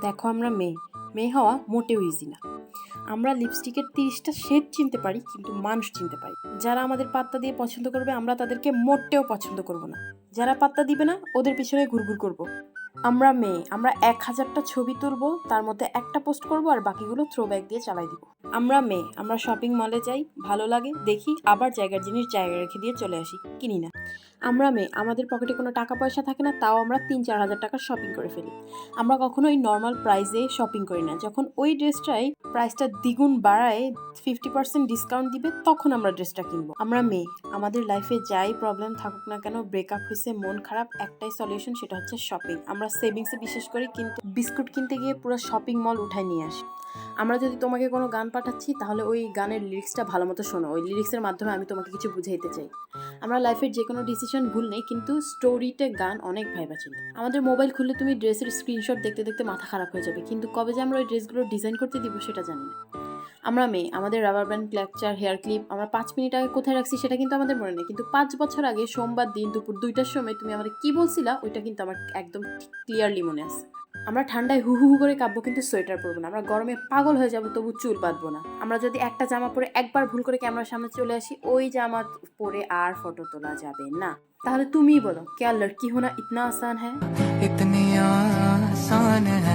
দেখো আমরা মেয়ে। মেয়ে হওয়া মোটেও ইজি না। আমরা লিপস্টিকের তিরিশটা শেড চিনতে পারি, কিন্তু মানুষ চিনতে পারি। যারা আমাদের পাত্তা দিয়ে পছন্দ করবে, আমরা তাদেরকে মোটেও পছন্দ করব না। যারা পাত্তা দিবে না, ওদের পিছনে ঘুরঘুর করব। আমরা মেয়ে, আমরা এক হাজারটা ছবি তুলবো, তার মধ্যে একটা পোস্ট করব আর বাকিগুলো থ্রো ব্যাগ দিয়ে চালাই দিব। আমরা মেয়ে, আমরা শপিং মলে যাই, ভালো লাগে, দেখি, আবার জায়গার জিনিস জায়গায় রেখে দিয়ে চলে আসি, কিনি না। আমরা মেয়ে, আমাদের পকেটে কোনো টাকা পয়সা থাকে না, তাও আমরা তিন চার হাজার টাকার শপিং করে ফেলি। আমরা কখনো ওই নর্মাল প্রাইসে শপিং করি না। যখন ওই ড্রেসটাই প্রাইসটা দ্বিগুণ বাড়ায় ফিফটি পার্সেন্ট ডিসকাউন্ট দিবে, তখন আমরা ড্রেসটা কিনবো। আমরা মেয়ে, আমাদের লাইফে যাই প্রবলেম থাকুক না কেন ব্রেকআপ হয়েছে মন খারাপ, একটাই সলিউশন সেটা হচ্ছে শপিং আমরা সেভিংসে বিশেষ করি কিন্তু বিস্কুট কিনতে গিয়ে পুরো শপিং মল উঠায় নিয়ে আসি। আমরা যদি তোমাকে কোনো গান পাঠাচ্ছি, তাহলে ওই গানের লিরিক্সটা ভালো মতো শোনো। ওই লিরিক্সের মাধ্যমে আমি তোমাকে কিছু বুঝাইতে চাই। আমরা লাইফের যে কোনো ডিসিশন ভুল নেই, কিন্তু স্টোরিতে গান অনেক ভাইবা ছিল আমাদের মোবাইল খুললে তুমি ড্রেসের স্ক্রিনশট দেখতে দেখতে মাথা খারাপ হয়ে যাবে, কিন্তু কবে যে আমরা ওই ড্রেসগুলো ডিজাইন করতে দিব সেটা জানি না। আমরা মেয়ে, আমাদের rubber band clutcher hair clip আমরা পাঁচ মিনিট আগে কোথায় রাখছি সেটা কিন্তু আমাদের মনে নেই, কিন্তু পাঁচ বছর আগে সোমবার দিন দুপুর দুইটার সময় তুমি আমাদের কি বলছিলা, ওইটা কিন্তু আমার একদম ক্লিয়ারলি মনে আছে। আমরা ঠান্ডায় হু হু করে কাঁপবো কিন্তু সোয়েটার পরবো না। আমরা গরমে পাগল হয়ে যাব, তবু চুল বাঁধবো না। আমরা যদি একটা জামা পরে একবার ভুল করে ক্যামেরার সামনে চলে আসি, ওই জামা পরে আর ফটো তোলা যাবে না। তাহলে তুমিই বলো, কে লড়কি হোনা ইতনা আসান হ্যাঁ আসান হ্যাঁ